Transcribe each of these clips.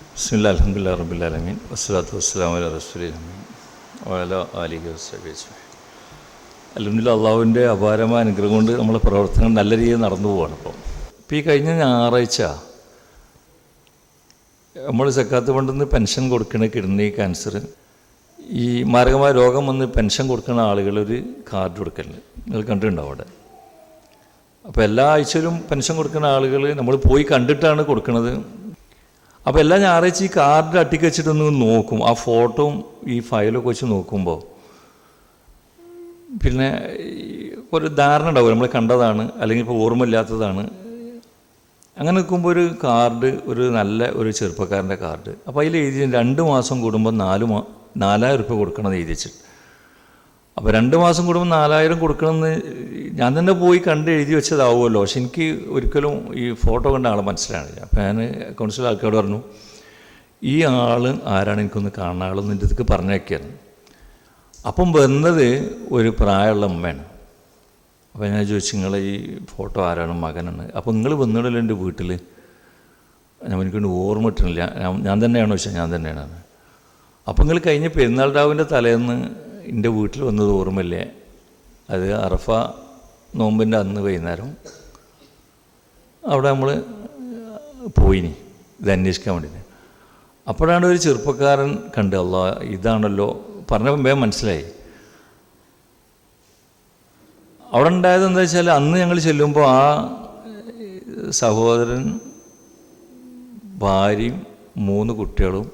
ബിസ്മില്ല അലഹമുല്ല റബുല്ലാലമീൻ വസ്സലാത്തു വസ്സലാം അല റസൂലിമീൻ വല ആലിഖ് വസ്ബീസ് അലഹമില്ല അള്ളാഹുവിന്റെ അപാരമായ അനുഗ്രഹം കൊണ്ട് നമ്മളെ പ്രവർത്തനം നല്ല രീതിയിൽ നടന്നു പോവാണ് ഇപ്പോൾ ഇപ്പോൾ ഈ കഴിഞ്ഞ ഞായറാഴ്ച നമ്മൾ സക്കാത്ത് ഫണ്ടിൽ പെൻഷൻ കൊടുക്കണ കിഡ്നി ക്യാൻസർ ഈ മാരകമായ രോഗം വന്ന് പെൻഷൻ കൊടുക്കുന്ന ആളുകളൊരു കാർഡ് കൊടുക്കലുണ്ട്. നിങ്ങൾ കണ്ടിട്ടുണ്ടാവും അവിടെ? അപ്പോൾ എല്ലാ ആഴ്ചയിലും പെൻഷൻ കൊടുക്കുന്ന ആളുകൾ നമ്മൾ പോയി കണ്ടിട്ടാണ് കൊടുക്കുന്നത് അപ്പോൾ എല്ലാ ഞായറാഴ്ച ഈ കാർഡ് അട്ടിക്ക് വെച്ചിട്ടൊന്ന് നോക്കും. ആ ഫോട്ടോയും ഈ ഫയലൊക്കെ വെച്ച് നോക്കുമ്പോൾ പിന്നെ ഒരു ധാരണ ഉണ്ടാവും. നമ്മൾ കണ്ടതാണ് അല്ലെങ്കിൽ ഇപ്പോൾ ഓർമ്മയില്ലാത്തതാണ്. അങ്ങനെ നിൽക്കുമ്പോൾ ഒരു കാർഡ് ഒരു നല്ല ഒരു ചെറുപ്പക്കാരന്റെ കാർഡ് അപ്പോൾ അതിൽ എഴുതി രണ്ട് മാസം കൂടുമ്പോൾ നാല് മാ നാലായിരം റുപ്യ കൊടുക്കണമെന്ന് എഴുതി വെച്ചിട്ട്. അപ്പോൾ രണ്ട് മാസം കൂടുമ്പോൾ നാലായിരം കൊടുക്കണമെന്ന് ഞാൻ തന്നെ പോയി കണ്ട് എഴുതി വെച്ചതാവുമല്ലോ. പക്ഷെ എനിക്ക് ഒരിക്കലും ഈ ഫോട്ടോ കണ്ട ആളെ മനസ്സിലാണില്ല അപ്പോൾ ഞാൻ കൗൺസിൽ ആൾക്കാരോട് പറഞ്ഞു ഈ ആൾ ആരാണ് എനിക്കൊന്ന് കാണുന്ന ആളെന്ന് എന്റെ അടുത്ത് പറഞ്ഞേക്കായിരുന്നു അപ്പം വന്നത് ഒരു പ്രായമുള്ള അമ്മയാണ്. അപ്പോൾ ഞാൻ ചോദിച്ചു നിങ്ങളെ ഈ ഫോട്ടോ ആരാണ്? മകനാണ്? അപ്പോൾ നിങ്ങൾ വന്നിടല്ലോ എന്റെ വീട്ടിൽ ഞാൻ എനിക്കൊണ്ട് ഓർമ്മ കിട്ടണില്ല. ഞാൻ- ഞാൻ തന്നെയാണോ ചോദിച്ചാൽ ഞാൻ തന്നെയാണ്. അപ്പോൾ നിങ്ങൾ കഴിഞ്ഞ പെരുന്നാൾ രാവിന്റെ തലേന്ന് എന്റെ വീട്ടിൽ വന്നത് ഓർമ്മയില്ലേ? അത് അറഫ നോമ്പിന്റെ അന്ന് വൈകുന്നേരം അവിടെ നമ്മൾ പോയിനി ഇത് അന്വേഷിക്കാൻ വേണ്ടിയിട്ട് അപ്പോഴാണ് ഒരു ചെറുപ്പക്കാരൻ കണ്ട് അല്ല ഇതാണല്ലോ. പറഞ്ഞപ്പം വേഗം മനസ്സിലായി. അവിടെ ഉണ്ടായത് എന്താ വെച്ചാൽ അന്ന് ഞങ്ങൾ ചെല്ലുമ്പോൾ ആ സഹോദരൻ ഭാര്യയും മൂന്ന് കുട്ടികളും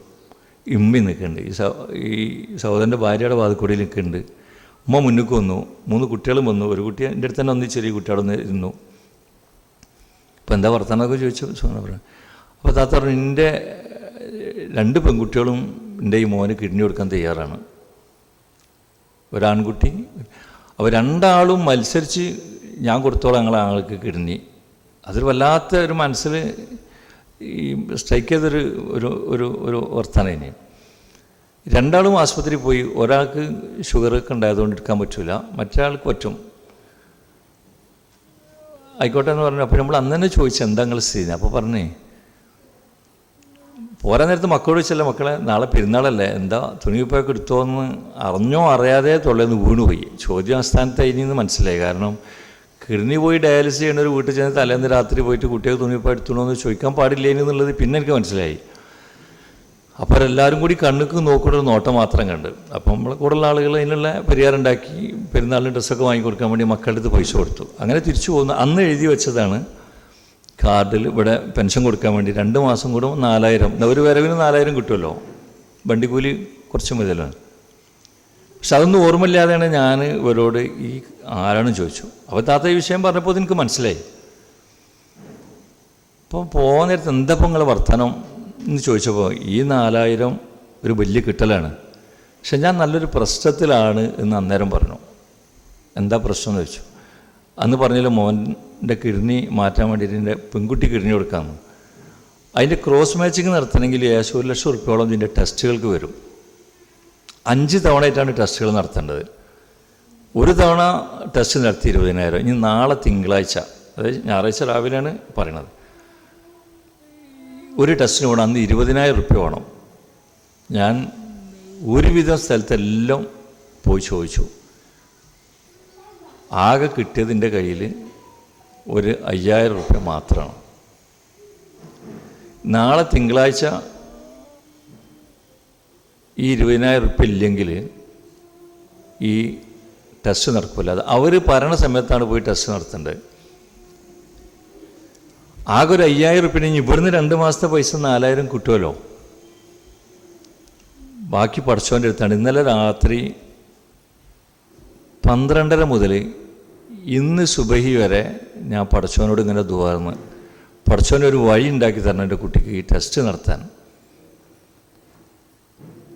ഇമ്മി നിൽക്കുന്നുണ്ട്. ഈ സഹ ഈ സഹോദരന്റെ ഭാര്യയുടെ വാതിക്കൂടി നിൽക്കുന്നുണ്ട്. ഉമ്മ മുന്നിക്ക് വന്നു. മൂന്ന് കുട്ടികളും വന്നു. ഒരു കുട്ടി എന്റെ അടുത്ത് തന്നെ ഒന്ന് ചെറിയ കുട്ടികളൊന്ന് ഇരുന്നു. അപ്പോൾ എന്താ വർത്തമാനമൊക്കെ ചോദിച്ചു? സുഖം പറഞ്ഞു. അപ്പോൾ താത്ത പറഞ്ഞു എന്റെ രണ്ട് പെൺകുട്ടികളും എന്റെ ഈ മോന് കിഡ്നി കൊടുക്കാൻ തയ്യാറാണ്. ഒരാൺകുട്ടി അപ്പോൾ രണ്ടാളും മത്സരിച്ച് ഞാൻ കൊടുത്തോളാം ഞങ്ങളെ ആൾക്ക് കിഡ്നി. അതൊരു വല്ലാത്ത ഒരു മനസ്സിൽ ഈ സ്ട്രൈക്ക് ചെയ്തൊരു ഒരു ഒരു ഒരു വർത്തമാനം ഇനി. രണ്ടാളും ആശുപത്രിയിൽ പോയി ഒരാൾക്ക് ഷുഗർ ഒക്കെ ഉണ്ടായതുകൊണ്ട് എടുക്കാൻ പറ്റില്ല മറ്റൊരാൾക്ക് പറ്റും. ആയിക്കോട്ടെ എന്ന് പറഞ്ഞു. അപ്പോൾ നമ്മൾ അന്ന് തന്നെ ചോദിച്ചു എന്താ നിങ്ങൾ സ്ഥിതി? അപ്പോൾ പറഞ്ഞേ പോരാ നേരത്ത് മക്കളോട് വെച്ചല്ല മക്കളെ നാളെ പെരുന്നാളല്ലേ എന്താ തുണിക്കുപ്പൊക്കെ എടുത്തോ എന്ന് അറിഞ്ഞോ അറിയാതെ തൊള്ളേന്ന് വീണുപോയി? ചോദ്യം ആസ്ഥാനത്ത് നിന്ന് മനസ്സിലായി. കാരണം കിഡ്നി പോയി ഡയാലിസിസ് ചെയ്യുന്ന ഒരു വീട്ടിൽ ചെന്ന് തലേന്ന് രാത്രി പോയിട്ട് കുട്ടികൾ തുണിപ്പോ എടുത്തണോ എന്ന് ചോദിക്കാൻ പാടില്ല എന്നുള്ളത് പിന്നെ എനിക്ക് മനസ്സിലായി. അപ്പോൾ എല്ലാവരും കൂടി കണ്ണുക്ക് നോക്കുന്ന ഒരു നോട്ടം മാത്രം കണ്ട്. അപ്പം നമ്മളെ കൂടുതലുള്ള ആളുകൾ അതിനുള്ള പരിഹാരം ഉണ്ടാക്കി പെരുന്നാളിന് ഡ്രസ്സൊക്കെ വാങ്ങിക്കൊടുക്കാൻ വേണ്ടി മക്കളുടെ അടുത്ത് പൈസ കൊടുത്തു. അങ്ങനെ തിരിച്ചു പോകുന്ന അന്ന് എഴുതി വെച്ചതാണ് കാർഡിൽ ഇവിടെ പെൻഷൻ കൊടുക്കാൻ വേണ്ടി രണ്ട് മാസം കൂടും നാലായിരം. ഒരു വരവിന് നാലായിരം കിട്ടുമല്ലോ. വണ്ടിക്കൂലി കുറച്ച് മതിയല്ലോ. പക്ഷെ അതൊന്നും ഓർമ്മയില്ലാതെയാണ് ഞാൻ ഇവരോട് ഈ ആരാണ് ചോദിച്ചു. അപ്പോൾ താത്ത ഈ വിഷയം പറഞ്ഞപ്പോൾ എനിക്ക് മനസ്സിലായി. അപ്പോൾ പോകാൻ നേരത്ത് എന്താ ഇപ്പം നിങ്ങളെ വർത്തമാനം എന്ന് ചോദിച്ചപ്പോൾ ഈ നാലായിരം ഒരു വലിയ കിട്ടലാണ്. പക്ഷെ ഞാൻ നല്ലൊരു പ്രശ്നത്തിലാണ് എന്ന് അന്നേരം പറഞ്ഞു. എന്താ പ്രശ്നം എന്ന് ചോദിച്ചു. അന്ന് പറഞ്ഞാൽ മോന്റെ കിഡ്നി മാറ്റാൻ വേണ്ടിയിട്ട് എന്റെ പെൺകുട്ടി കിഡ്നി കൊടുക്കാമെന്ന് അതിന്റെ ക്രോസ് മാച്ചിങ് നടത്തണമെങ്കിൽ ഏകദേശം ഒരു ലക്ഷം റുപ്യോളം ഇതിന്റെ ടെസ്റ്റുകൾക്ക് വരും. അഞ്ച് തവണയായിട്ടാണ് ടെസ്റ്റുകൾ നടത്തേണ്ടത്. ഒരു തവണ ടെസ്റ്റ് നടത്തി ഇരുപതിനായിരം. ഇനി നാളെ തിങ്കളാഴ്ച അതായത് ഞായറാഴ്ച രാവിലെയാണ് പറയണത്. ഒരു ടെസ്റ്റിന് വേണം അന്ന് ഇരുപതിനായിരം റുപ്യ വേണം. ഞാൻ ഒരുവിധം സ്ഥലത്തെല്ലാം പോയി ചോദിച്ചു. ആകെ കിട്ടിയതിന്റെ കയ്യിൽ ഒരു അയ്യായിരം റുപ്യ മാത്രമാണ്. നാളെ തിങ്കളാഴ്ച ഈ ഇരുപതിനായിരം ഉറുപ്പ് ഇല്ലെങ്കിൽ ഈ ടെസ്റ്റ് നടക്കില്ല അത് അവർ പറയണ സമയത്താണ് പോയി ടെസ്റ്റ് നടത്തേണ്ടത്. ആകെ ഒരു അയ്യായിരം ഉറുപ്പിന് ഇവിടുന്ന് രണ്ട് മാസത്തെ പൈസ നാലായിരം കിട്ടുമല്ലോ ബാക്കി പഠിച്ചോന്റെ അടുത്താണ്. ഇന്നലെ രാത്രി പന്ത്രണ്ടര മുതൽ ഇന്ന് സുബഹി വരെ ഞാൻ പഠിച്ചവനോട് ഇങ്ങനെ ദുവാർന്ന് പഠിച്ചവനൊരു വഴി ഉണ്ടാക്കി തരണം എന്റെ കുട്ടിക്ക് ഈ ടെസ്റ്റ് നടത്താൻ.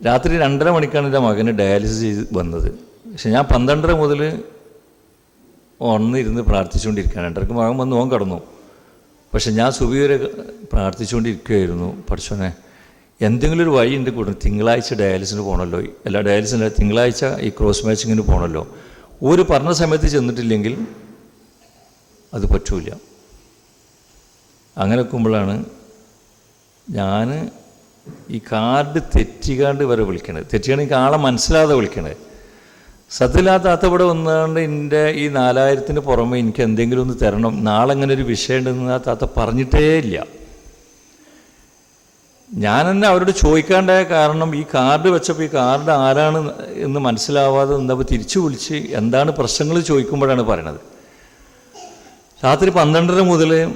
രാത്രി രണ്ടര മണിക്കാണ് എന്റെ മകന് ഡയാലിസിസ് ചെയ്ത് വന്നത്. പക്ഷെ ഞാൻ പന്ത്രണ്ടര മുതൽ ഒന്നിരുന്ന് പ്രാർത്ഥിച്ചുകൊണ്ടിരിക്കുകയാണ്. രണ്ടരക്ക് മകൻ വന്ന് ഓൻ കടന്നു. പക്ഷെ ഞാൻ സുബി വരെ പ്രാർത്ഥിച്ചുകൊണ്ടിരിക്കുകയായിരുന്നു. പഠിച്ചോനെ എന്തെങ്കിലും ഒരു വഴി ഉണ്ട്. കൂടുതൽ തിങ്കളാഴ്ച ഡയാലിസിന് പോകണമല്ലോ എല്ലാ ഡയാലിസിന് തിങ്കളാഴ്ച ഈ ക്രോസ് മാച്ചിങ്ങിന് പോകണമല്ലോ ഒരു പറഞ്ഞ സമയത്ത് ചെന്നിട്ടില്ലെങ്കിൽ അത് പറ്റൂല. അങ്ങനെ വെക്കുമ്പോഴാണ് ഞാൻ ഈ കാർഡ് തെറ്റിക്കാണ്ട് വരെ വിളിക്കണത്. ഈ ആളെ മനസ്സിലാതെ വിളിക്കണത്. സത്യമില്ലാത്ത ഇവിടെ വന്നുകൊണ്ട് എന്റെ ഈ നാലായിരത്തിന് പുറമെ എനിക്ക് എന്തെങ്കിലും ഒന്ന് തരണം. നാളെ അങ്ങനെ ഒരു വിഷയം ഉണ്ടെന്ന് ആ താത്ത പറഞ്ഞിട്ടേ ഇല്ല. ഞാൻ തന്നെ അവരോട് ചോദിക്കാണ്ടായ കാരണം ഈ കാർഡ് വെച്ചപ്പോൾ ഈ കാർഡ് ആരാണ് എന്ന് മനസ്സിലാവാതെ നിന്നപ്പോൾ തിരിച്ചു വിളിച്ച് എന്താണ് പ്രശ്നങ്ങൾ ചോദിക്കുമ്പോഴാണ് പറയണത്. രാത്രി പന്ത്രണ്ടര മുതൽ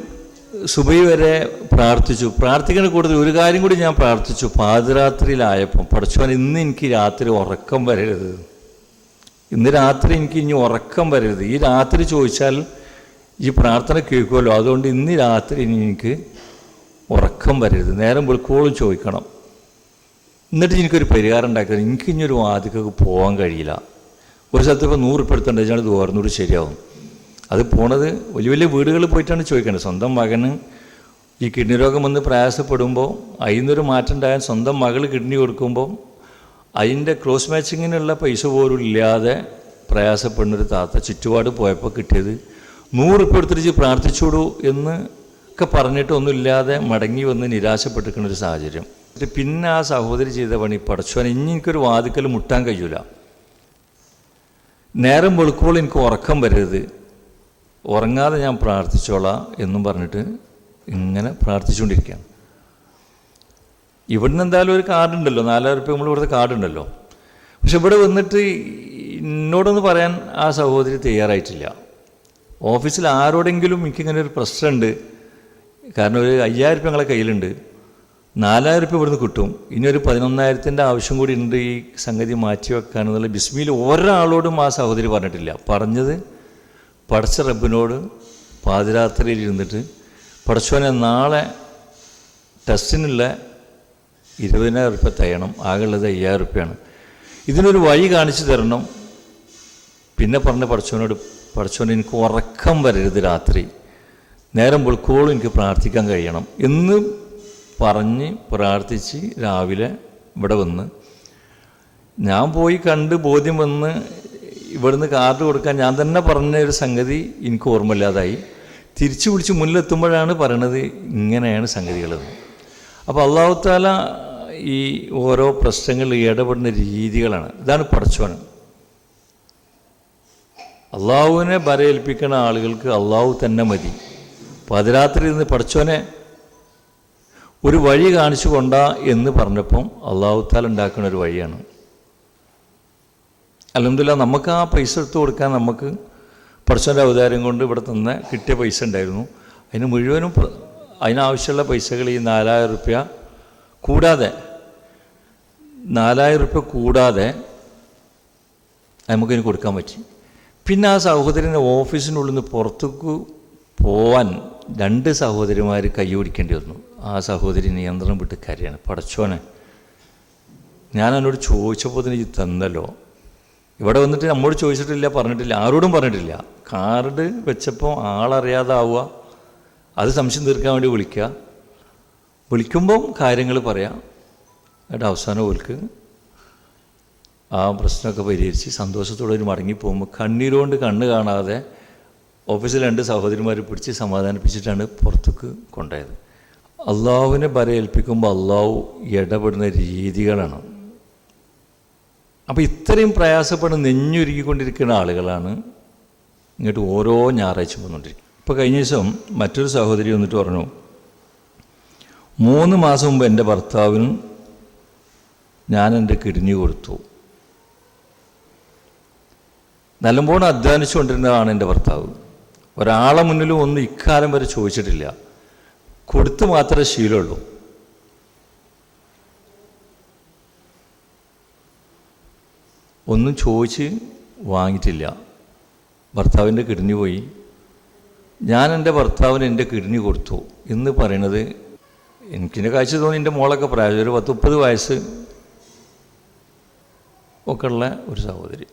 സുബൈ വരെ പ്രാർത്ഥിച്ചു. പ്രാർത്ഥിക്കുന്ന കൂടുതൽ ഒരു കാര്യം കൂടി ഞാൻ പ്രാർത്ഥിച്ചു. പാതിരാത്രിയിലായപ്പം പഠിച്ചവൻ ഇന്ന് എനിക്ക് രാത്രി ഉറക്കം വരരുത്. ഇന്ന് രാത്രി എനിക്ക് ഇനി ഉറക്കം വരരുത്. ഈ രാത്രി ചോദിച്ചാൽ ഈ പ്രാർത്ഥന കേൾക്കുമല്ലോ. അതുകൊണ്ട് ഇന്ന് രാത്രി ഇനി എനിക്ക് ഉറക്കം വരരുത്. നേരം വെളുക്കോളും ചോദിക്കണം. എന്നിട്ട് എനിക്കൊരു പരിഹാരം ഉണ്ടാക്കുന്നത് എനിക്കിനി ഒരു വാതിക്കൊക്കെ പോകാൻ കഴിയില്ല. ഒരു സ്ഥലത്ത് നൂറ് ഉപ്പ് എടുത്തുണ്ട് വെച്ചാൽ ഓർന്നൂറ് ശരിയാവും. അത് പോണത് വലിയ വലിയ വീടുകളിൽ പോയിട്ടാണ് ചോദിക്കേണ്ടത്. സ്വന്തം മകന് ഈ കിഡ്നി രോഗം വന്ന് പ്രയാസപ്പെടുമ്പോൾ അതിനൊരു മാറ്റം ഉണ്ടായാൽ സ്വന്തം മകൾ കിഡ്നി കൊടുക്കുമ്പോൾ അതിന്റെ ക്രോസ് മാച്ചിങ്ങിനുള്ള പൈസ പോലും ഇല്ലാതെ പ്രയാസപ്പെടുന്നൊരു താത്ത ചുറ്റുപാട് പോയപ്പോൾ കിട്ടിയത് നൂറ് ഉപ്പ് എടുത്തിട്ട് പ്രാർത്ഥിച്ചോടൂ എന്ന് ഒക്കെ പറഞ്ഞിട്ടൊന്നുമില്ലാതെ മടങ്ങി വന്ന് നിരാശപ്പെട്ടിരിക്കുന്ന ഒരു സാഹചര്യം. പിന്നെ ആ സഹോദരി ചെയ്ത പണി പടച്ചോൻ ഇനി എനിക്കൊരു വാതിക്കൽ മുട്ടാൻ കഴിയൂല. നേരം വെളുക്കുമ്പോൾ എനിക്ക് ഉറക്കം വരരുത്. ഉറങ്ങാതെ ഞാൻ പ്രാർത്ഥിച്ചോളാം എന്നും പറഞ്ഞിട്ട് ഇങ്ങനെ പ്രാർത്ഥിച്ചുകൊണ്ടിരിക്കുകയാണ്. ഇവിടുന്ന് എന്തായാലും ഒരു കാർഡ് ഉണ്ടല്ലോ. നാലായിരം റുപ്യ നമ്മൾ ഇവിടുത്തെ കാർഡ് ഉണ്ടല്ലോ. പക്ഷെ ഇവിടെ വന്നിട്ട് എന്നോടൊന്ന് പറയാൻ ആ സഹോദരി തയ്യാറായിട്ടില്ല. ഓഫീസിൽ ആരോടെങ്കിലും എനിക്കിങ്ങനെ ഒരു പ്രശ്നമുണ്ട് കാരണം ഒരു അയ്യായിരം ഞങ്ങളെ കയ്യിലുണ്ട് നാലായിരം റുപ്യ ഇവിടുന്ന് കിട്ടും. ഇനി ഒരു പതിനൊന്നായിരത്തിന്റെ ആവശ്യം കൂടി ഉണ്ട് ഈ സംഗതി മാറ്റി വെക്കാനെന്നുള്ള ബിസ്മിയിൽ ഒരാളോടും ആ സഹോദരി പറഞ്ഞിട്ടില്ല. പറഞ്ഞത് പടച്ച റബ്ബിനോട് പാതിരാത്രിയിൽ ഇരുന്നിട്ട് പടച്ചോനെ നാളെ ടെസ്റ്റിനുള്ള ഇരുപതിനായിരം റുപ്യ തയ്യണം ആകെയുള്ളത് അയ്യായിരം റുപ്യാണ് ഇതിനൊരു വഴി കാണിച്ചു തരണം. പിന്നെ പറഞ്ഞ പടച്ചോനോട് പടച്ചവൻ എനിക്ക് ഉറക്കം വരരുത് രാത്രി. നേരം വെളുക്കോളം എനിക്ക് പ്രാർത്ഥിക്കാൻ കഴിയണം. എന്ന് പറഞ്ഞ് പ്രാർത്ഥിച്ച് രാവിലെ ഇവിടെ വന്ന് ഞാൻ പോയി കണ്ട് ബോധ്യം വന്ന് ഇവിടുന്ന് കാർഡ് കൊടുക്കാൻ ഞാൻ തന്നെ പറഞ്ഞ ഒരു സംഗതി എനിക്ക് ഓർമ്മയില്ലാതായി. തിരിച്ചു പിടിച്ച് മുന്നിലെത്തുമ്പോഴാണ് പറയണത് ഇങ്ങനെയാണ് സംഗതികളെന്ന്. അപ്പോൾ അള്ളാഹുത്താല ഈ ഓരോ പ്രശ്നങ്ങളിൽ ഇടപെടുന്ന രീതികളാണ്. ഇതാണ് പടച്ചോൻ അള്ളാഹുവിനെ വരയേൽപ്പിക്കുന്ന ആളുകൾക്ക് അള്ളാഹു തന്നെ മതി. പതിരാത്രി നിന്ന് പടച്ചോനെ ഒരു വഴി കാണിച്ചു കൊണ്ടാ എന്ന് പറഞ്ഞപ്പം അള്ളാഹുത്താൽ ഉണ്ടാക്കുന്ന ഒരു വഴിയാണ്. അലഹമില്ല നമുക്ക് ആ പൈസ എടുത്ത് കൊടുക്കാൻ നമുക്ക് പ്രശ്നന്റെ അവതാരം കൊണ്ട് ഇവിടെ തന്ന കിട്ടിയ പൈസ ഉണ്ടായിരുന്നു. അതിന് മുഴുവനും അതിനാവശ്യമുള്ള പൈസകൾ ഈ നാലായിരം റുപ്യ കൂടാതെ നാലായിരം റുപ്യ കൂടാതെ നമുക്കിനി കൊടുക്കാൻ പറ്റി. പിന്നെ ആ സഹോദരന്റെ ഓഫീസിനുള്ളിൽ നിന്ന് പുറത്തേക്ക് പോവാൻ രണ്ട് സഹോദരിമാർ കൈ പിടിക്കേണ്ടി വന്നു. ആ സഹോദരി നിയന്ത്രണം വിട്ട് കരയാണ്. പടച്ചോനെ ഞാൻ എന്നോട് ചോദിച്ചപ്പോൾ തന്നെ ഇത് തന്നല്ലോ. ഇവിടെ വന്നിട്ട് നമ്മോട് ചോദിച്ചിട്ടില്ല പറഞ്ഞിട്ടില്ല ആരോടും പറഞ്ഞിട്ടില്ല. കാർഡ് വെച്ചപ്പോൾ ആളറിയാതാവുക അത് സംശയം തീർക്കാൻ വേണ്ടി വിളിക്കുക. വിളിക്കുമ്പം കാര്യങ്ങൾ പറയാം. എന്നിട്ട് അവസാനം ഓൽക്ക് ആ പ്രശ്നമൊക്കെ പരിഹരിച്ച് സന്തോഷത്തോടെ ഒരു മടങ്ങി പോകുമ്പോൾ കണ്ണീരുകൊണ്ട് കണ്ണ് കാണാതെ ഓഫീസിൽ രണ്ട് സഹോദരിമാർ പിടിച്ച് സമാധാനിപ്പിച്ചിട്ടാണ് പുറത്തേക്ക് കൊണ്ടുപോയത്. അള്ളാഹുവിനെ വരയേൽപ്പിക്കുമ്പോൾ അള്ളാഹു ഇടപെടുന്ന രീതികളാണ്. അപ്പോൾ ഇത്രയും പ്രയാസപ്പെട്ട് നെഞ്ഞുരുക്കിക്കൊണ്ടിരിക്കുന്ന ആളുകളാണ് ഇങ്ങോട്ട് ഓരോ ഞായറാഴ്ച വന്നുകൊണ്ടിരിക്കും ഇപ്പോൾ കഴിഞ്ഞ ദിവസം മറ്റൊരു സഹോദരി വന്നിട്ട് പറഞ്ഞു മൂന്ന് മാസം മുമ്പ് എന്റെ ഭർത്താവിന് ഞാൻ എന്റെ കിഡ്നി കൊടുത്തു. നല്ലപോലെ അധ്വാനിച്ചുകൊണ്ടിരുന്നതാണ് എന്റെ ഭർത്താവ്. ഒരാളെ മുന്നിലും ഒന്നും ഇക്കാലം വരെ ചോദിച്ചിട്ടില്ല. കൊടുത്തു മാത്രമേ ശീലമുള്ളൂ. ഒന്നും ചോദിച്ച് വാങ്ങിയിട്ടില്ല. ഭർത്താവിന്റെ കിഡ്നി പോയി. ഞാൻ എന്റെ ഭർത്താവിന് എന്റെ കിഡ്നി കൊടുത്തു. എന്ന് പറയണത് എനിക്കിന്റെ കാഴ്ച തോന്നി എന്റെ മോളൊക്കെ പ്രായം ഒരു പത്ത് മുപ്പത് വയസ്സ് ഒക്കെ ഉള്ള ഒരു സഹോദരി.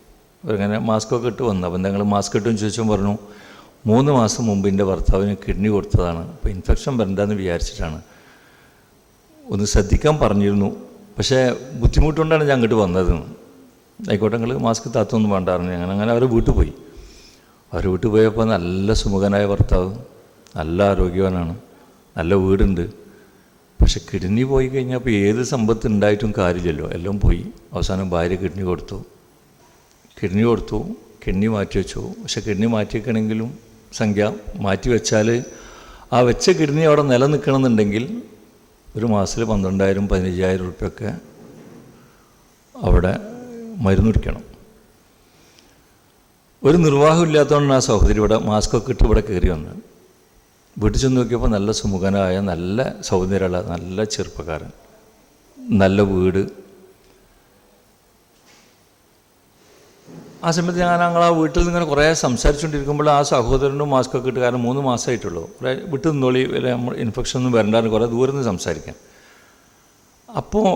അവരിങ്ങനെ മാസ്കൊക്കെ ഇട്ട് വന്നു. അപ്പം ഞങ്ങൾ മാസ്ക് ഇട്ടും ചോദിച്ചും പറഞ്ഞു മൂന്ന് മാസം മുമ്പ് എന്റെ ഭർത്താവിന് കിഡ്നി കൊടുത്തതാണ്. അപ്പോൾ ഇൻഫെക്ഷൻ വരണ്ടെന്ന് വിചാരിച്ചിട്ടാണ്. ഒന്ന് ശ്രദ്ധിക്കാൻ പറഞ്ഞിരുന്നു. പക്ഷേ ബുദ്ധിമുട്ടുകൊണ്ടാണ് ഞാൻ അങ്ങോട്ട് വന്നത് ആയിക്കോട്ടെ നിങ്ങൾ മാസ്ക് താത്തൊന്നും വേണ്ടായിരുന്നു അങ്ങനെ അങ്ങനെ അവർ വീട്ടിൽ പോയി. അവർ വീട്ടിൽ പോയപ്പോൾ നല്ല സുമുഖനായ ഭർത്താവ് നല്ല ആരോഗ്യവാനാണ് നല്ല വീടുണ്ട്. പക്ഷെ കിഡ്നി പോയി കഴിഞ്ഞാൽ അപ്പോൾ ഏത് സമ്പത്ത് ഉണ്ടായിട്ടും കാര്യമില്ലല്ലോ. എല്ലാം പോയി. അവസാനം ഭാര്യ കിഡ്നി കൊടുത്തു. കിഡ്നി കൊടുത്തു കിഡ്നി മാറ്റി വെച്ചു. പക്ഷെ കിഡ്നി മാറ്റി വെക്കണമെങ്കിലും സംഖ്യ മാറ്റി വെച്ചാൽ ആ വെച്ച കിഡ്നി അവിടെ നിലനിൽക്കണമെന്നുണ്ടെങ്കിൽ ഒരു മാസത്തിൽ പന്ത്രണ്ടായിരം പതിനഞ്ചായിരം റുപ്യൊക്കെ അവിടെ മരുന്ന് കുടിക്കണം ഒരു നിർവാഹം ഇല്ലാത്തതുകൊണ്ടാണ് ആ സഹോദരി ഇവിടെ മാസ്കൊക്കെ ഇട്ട് ഇവിടെ കയറി വന്നത്. വീട്ടിൽ ചെന്ന് നോക്കിയപ്പോൾ നല്ല സുമുഖനായ നല്ല സൗന്ദര്യമുള്ള നല്ല ചെറുപ്പക്കാരൻ നല്ല വീട്. ആ സമയത്ത് ഞാൻ ഞങ്ങൾ ആ വീട്ടിൽ നിന്ന് ഇങ്ങനെ കുറേ സംസാരിച്ചുകൊണ്ടിരിക്കുമ്പോൾ ആ സഹോദരനും മാസ്കൊക്കെ ഇട്ട് കാരണം മൂന്ന് മാസമായിട്ടുള്ളൂ. കുറേ വിട്ടു നിന്നോളി നമ്മൾ ഇൻഫെക്ഷൻ ഒന്നും വരണ്ടായിരുന്നു കുറേ ദൂരം നിന്ന് സംസാരിക്കാൻ. അപ്പോൾ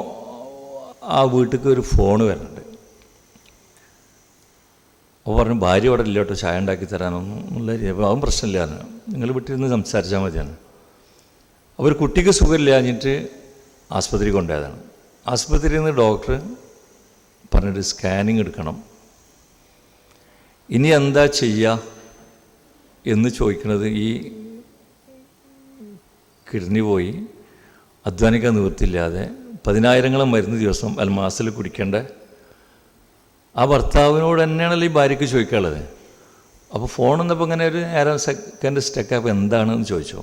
ആ വീട്ടിലേക്ക് ഒരു ഫോൺ വരുന്നുണ്ട്. അപ്പോൾ പറഞ്ഞു ഭാര്യ അവിടെ ഇല്ല കേട്ടോ ചായ ഉണ്ടാക്കി തരാനൊന്നും ഉള്ള അപ്പോൾ അവൻ പ്രശ്നമില്ലാന്ന് നിങ്ങൾ വീട്ടിൽ സംസാരിച്ചാൽ മതിയാണ്. അവർ കുട്ടിക്ക് സുഖമില്ല കഴിഞ്ഞിട്ട് ആസ്പത്രി കൊണ്ടുപോയതാണ്. ആസ്പത്രിയിൽ നിന്ന് ഡോക്ടർ പറഞ്ഞിട്ട് സ്കാനിങ് എടുക്കണം. ഇനി എന്താ ചെയ്യുക എന്ന് ചോദിക്കുന്നത് ഈ കിഡ്നി പോയി അധ്വാനിക്കാൻ നിവൃത്തിയില്ലാതെ പതിനായിരങ്ങളും മരുന്ന് ദിവസം അൽമാസിൽ കുടിക്കേണ്ട ആ ഭർത്താവിനോട് തന്നെയാണല്ലോ ഈ ഭാര്യയ്ക്ക് ചോദിക്കാനുള്ളത്. അപ്പോൾ ഫോൺ വന്നപ്പോൾ ഇങ്ങനെ ഒരു അര സെക്കൻഡ് സ്റ്റെക്കപ്പ് എന്താണെന്ന് ചോദിച്ചു.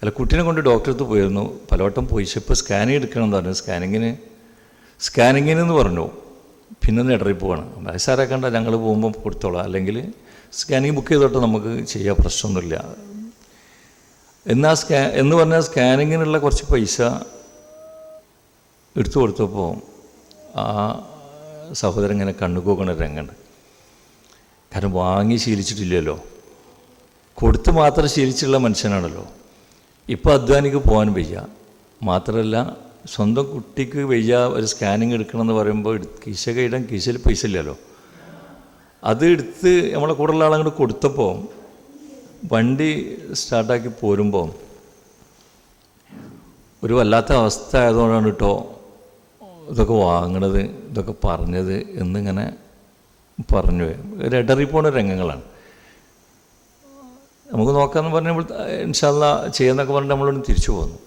അല്ല കുട്ടീനെ കൊണ്ട് ഡോക്ടറെ അടുത്ത് പോയിരുന്നു. പലവട്ടം പോയി ഇപ്പോൾ സ്കാനിങ് എടുക്കണം എന്ന് പറഞ്ഞു. സ്കാനിങ്ങിന് സ്കാനിങ്ങിന് എന്ന് പറഞ്ഞു. പിന്നെ ഒന്ന് ഇടറി പോവാണ്. കണ്ട? ഞങ്ങൾ പോകുമ്പോൾ കൊടുത്തോളാം. അല്ലെങ്കിൽ സ്കാനിങ് ബുക്ക് ചെയ്തോട്ടെ നമുക്ക് ചെയ്യാൻ പ്രശ്നമൊന്നുമില്ല. എന്നാൽ സ്കാ എന്ന് പറഞ്ഞാൽ സ്കാനിങ്ങിനുള്ള കുറച്ച് പൈസ എടുത്തു കൊടുത്തപ്പോൾ ആ സഹോദരൻ ഇങ്ങനെ കണ്ണുകൂക്കണ രംഗമുണ്ട്. കാരണം വാങ്ങി ശീലിച്ചിട്ടില്ലല്ലോ. കൊടുത്ത് മാത്രം ശീലിച്ചുള്ള മനുഷ്യനാണല്ലോ. ഇപ്പോൾ അധ്വാനിക്ക് പോകാൻ വയ്യ. മാത്രമല്ല സ്വന്തം കുട്ടിക്ക് വയ്യ ഒരു സ്കാനിങ് എടുക്കണമെന്ന് പറയുമ്പോൾ കിശ കീശ കിശയിൽ പൈസ ഇല്ലല്ലോ. അത് എടുത്ത് നമ്മളെ കൂടെയുള്ള ആളങ്ങോട്ട് കൊടുത്തപ്പോൾ വണ്ടി സ്റ്റാർട്ടാക്കി പോരുമ്പോൾ ഒരു വല്ലാത്ത അവസ്ഥ ആയതുകൊണ്ടാണ് കേട്ടോ ഇതൊക്കെ വാങ്ങണത് ഇതൊക്കെ പറഞ്ഞത് എന്നിങ്ങനെ പറഞ്ഞു. ഇടറി പോണ രംഗങ്ങളാണ്. നമുക്ക് നോക്കാമെന്ന് പറഞ്ഞപ്പോൾ ഇൻഷാല്ല ചെയ്യുന്നൊക്കെ പറഞ്ഞിട്ട് നമ്മളോട് തിരിച്ചു പോന്നു.